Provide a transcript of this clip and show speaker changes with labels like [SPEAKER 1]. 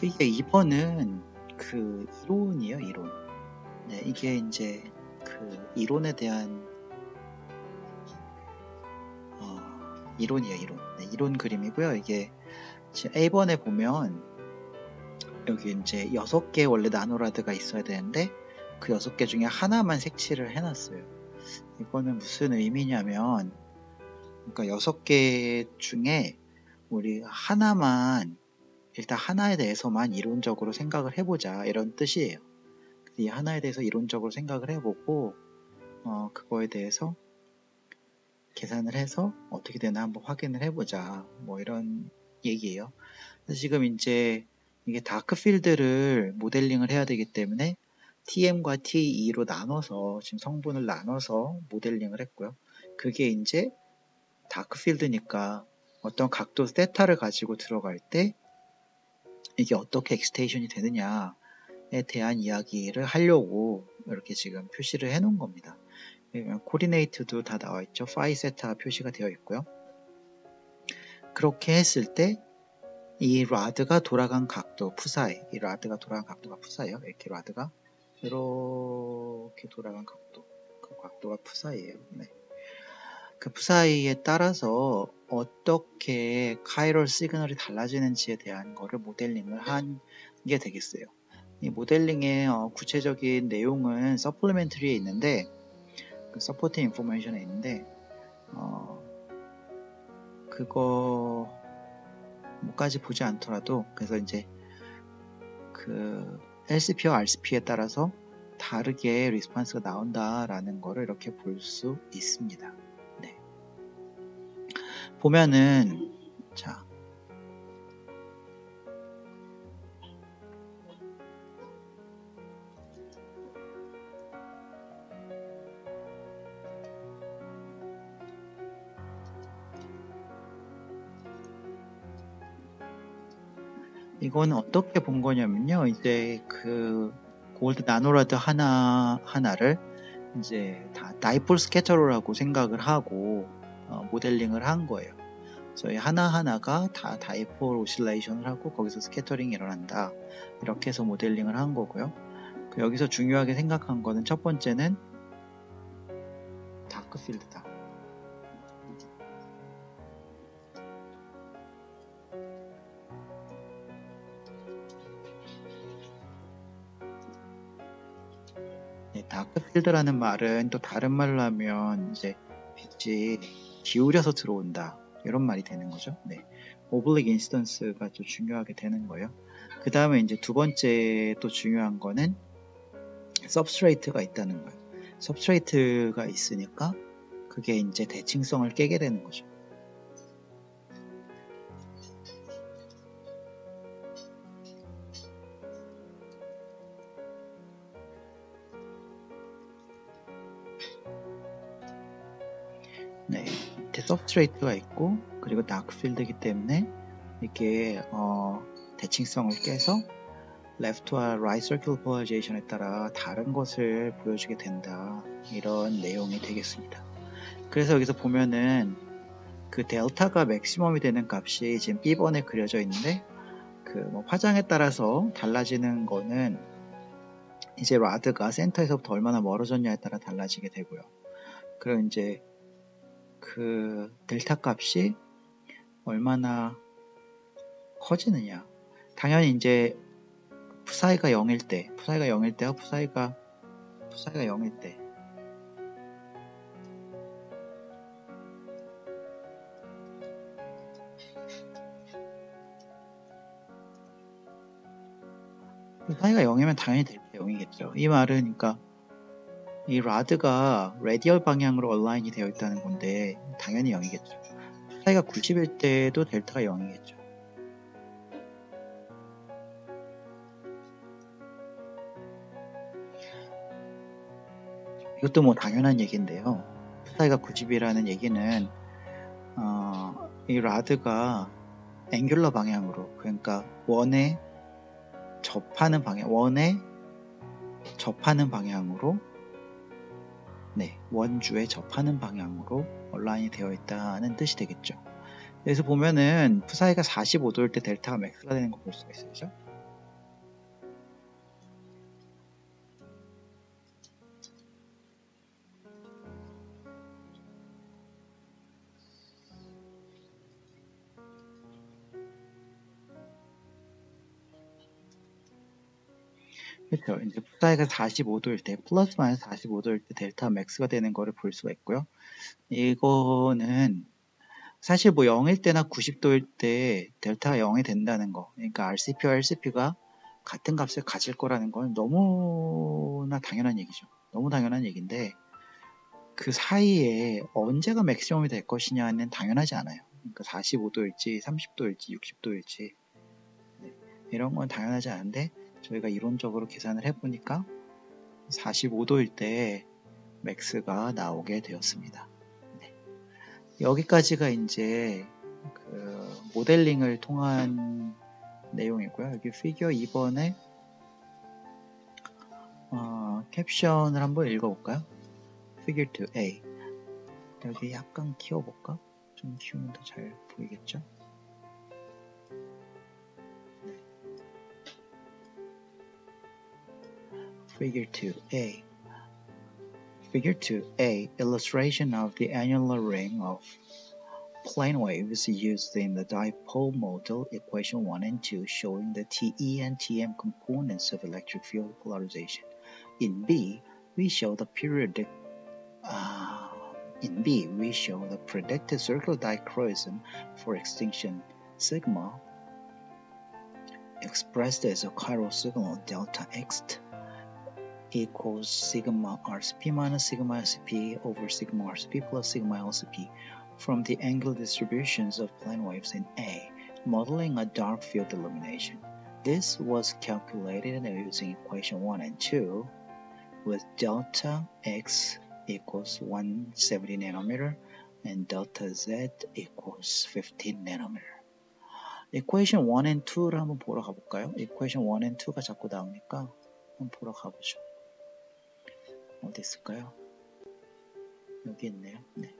[SPEAKER 1] 이게 2번은 그 이론이에요, 이론. 네, 이게 이제 그 이론에 대한 어, 이론이에요, 이론. 네, 이론 그림이고요. 이게 A번에 보면 여기 이제 6개 원래 나노라드가 있어야 되는데 그 6개 중에 하나만 색칠을 해놨어요. 이거는 무슨 의미냐면 그러니까 6개 중에 우리 하나만 일단 하나에 대해서만 이론적으로 생각을 해보자 이런 뜻이에요. 이 하나에 대해서 이론적으로 생각을 해보고 어, 그거에 대해서 계산을 해서 어떻게 되나 한번 확인을 해보자 뭐 이런 얘기예요. 지금 이제 이게 다크필드를 모델링을 해야 되기 때문에 TM과 TE로 나눠서 지금 성분을 나눠서 모델링을 했고요. 그게 이제 다크필드니까 어떤 각도 세타를 가지고 들어갈 때 이게 어떻게 엑스테이션이 되느냐에 대한 이야기를 하려고 이렇게 지금 표시를 해 놓은 겁니다. 코디네이트도 다 나와 있죠. 파이 세타 표시가 되어 있고요. 그렇게 했을 때 이 라드가 돌아간 각도 푸사이 이 라드가 돌아간 각도가 푸사예요. 이렇게 라드가 이렇게 돌아간 각도 그 각도가 푸사이예요. 네. 그 푸사이에 따라서 어떻게 카이럴 시그널이 달라지는지에 대한 거를 모델링을 한 게 되겠어요. 이 모델링의 어, 구체적인 내용은 서플리멘터리에 있는데 그 서포팅 인포메이션에 있는데 어, 그거 뭐까지 보지 않더라도 그래서 이제 그 LCP와 RCP에 따라서 다르게 리스판스가 나온다라는 거를 이렇게 볼 수 있습니다. 보면은 자 이건 어떻게 본 거냐면요. 이제 그 골드 나노라드 하나 하나를 이제 다 다이폴 스캐터로라고 생각을 하고 어, 모델링을 한 거예요. 저희 하나하나가 다 다이폴 오실레이션을 하고 거기서 스캐터링이 일어난다. 이렇게 해서 모델링을 한 거고요. 그 여기서 중요하게 생각한 거는 첫 번째는 다크필드다. 네, 다크필드라는 말은 또 다른 말로 하면 이제 빛이 기울여서 들어온다. 이런 말이 되는 거죠. 네. 오블릭 인스턴스가 좀 중요하게 되는 거예요. 그 다음에 이제 두 번째 또 중요한 거는 substrate가 있다는 거예요. substrate가 있으니까 그게 이제 대칭성을 깨게 되는 거죠. 밑에 서브스트레이트가 있고 그리고 다크필드이기 때문에 이게 어, 대칭성을 깨서 레프트와 라이트 서큘 폴라리제이션에 따라 다른 것을 보여주게 된다 이런 내용이 되겠습니다. 그래서 여기서 보면은 그 델타가 맥시멈이 되는 값이 지금 B번에 그려져 있는데 그 뭐 화장에 따라서 달라지는 거는 이제 라드가 센터에서부터 얼마나 멀어졌냐에 따라 달라지게 되고요. 그리고 이제 그 델타 값이 얼마나 커지느냐. 당연히 이제 푸사이가 0일 때, 푸사이가 0일 때와 푸사이가 푸사이가 0일 때 푸사이가 0이면 당연히 델타 0이겠죠. 이 말은 그러니까 이 라드가 레디얼 방향으로 얼라인이 되어 있다는 건데 당연히 0이겠죠. 사이가 90일 때도 델타가 0이겠죠. 이것도 뭐 당연한 얘기인데요. 사이가 90이라는 얘기는 어, 이 라드가 앵귤러 방향으로 그러니까 원에 접하는 방향 원에 접하는 방향으로 네, 원주에 접하는 방향으로 온라인이 되어 있다는 뜻이 되겠죠. 여기서 보면은 푸사이가 45도일 때 델타가 맥스가 되는 거 볼 수가 있어요. 그죠? 그렇죠. 이제 사이가 45도일 때, 플러스 마이너스 45도일 때 델타 맥스가 되는 거를 볼 수가 있고요. 이거는 사실 뭐 0일 때나 90도일 때 델타가 0이 된다는 거. 그러니까 RCP와 LCP가 같은 값을 가질 거라는 건 너무나 당연한 얘기죠. 너무 당연한 얘기인데 그 사이에 언제가 맥시멈이 될 것이냐는 당연하지 않아요. 그러니까 45도일지 30도일지 60도일지 네, 이런 건 당연하지 않은데 저희가 이론적으로 계산을 해보니까 45도일 때 맥스가 나오게 되었습니다. 네. 여기까지가 이제 그 모델링을 통한 내용이고요. 여기 피규어 2번에 어, 캡션을 한번 읽어볼까요? Figure 2A 여기 약간 키워볼까? 좀 키우면 더 잘 보이겠죠? Figure 2A. Figure 2A, illustration of the annular ring of plane waves used in the dipole model equation 1 and 2 showing the TE and TM components of electric field polarization. In B, we show the periodic uh, in B, we show the predicted circular dichroism for extinction sigma expressed as a chiral signal delta x equals sigma RCP minus sigma LCP over sigma RCP plus sigma LCP from the angle distributions of plane waves in A, modeling a dark field illumination. This was calculated using equation 1 and 2 with delta x equals 170 nanometer and delta z equals 15 nanometer. equation 1 and 2를 한번 보러 가볼까요? equation 1 and 2가 자꾸 나오니까 한번 보러 가보죠. 어디 있을까요? 여기 있네요. 네.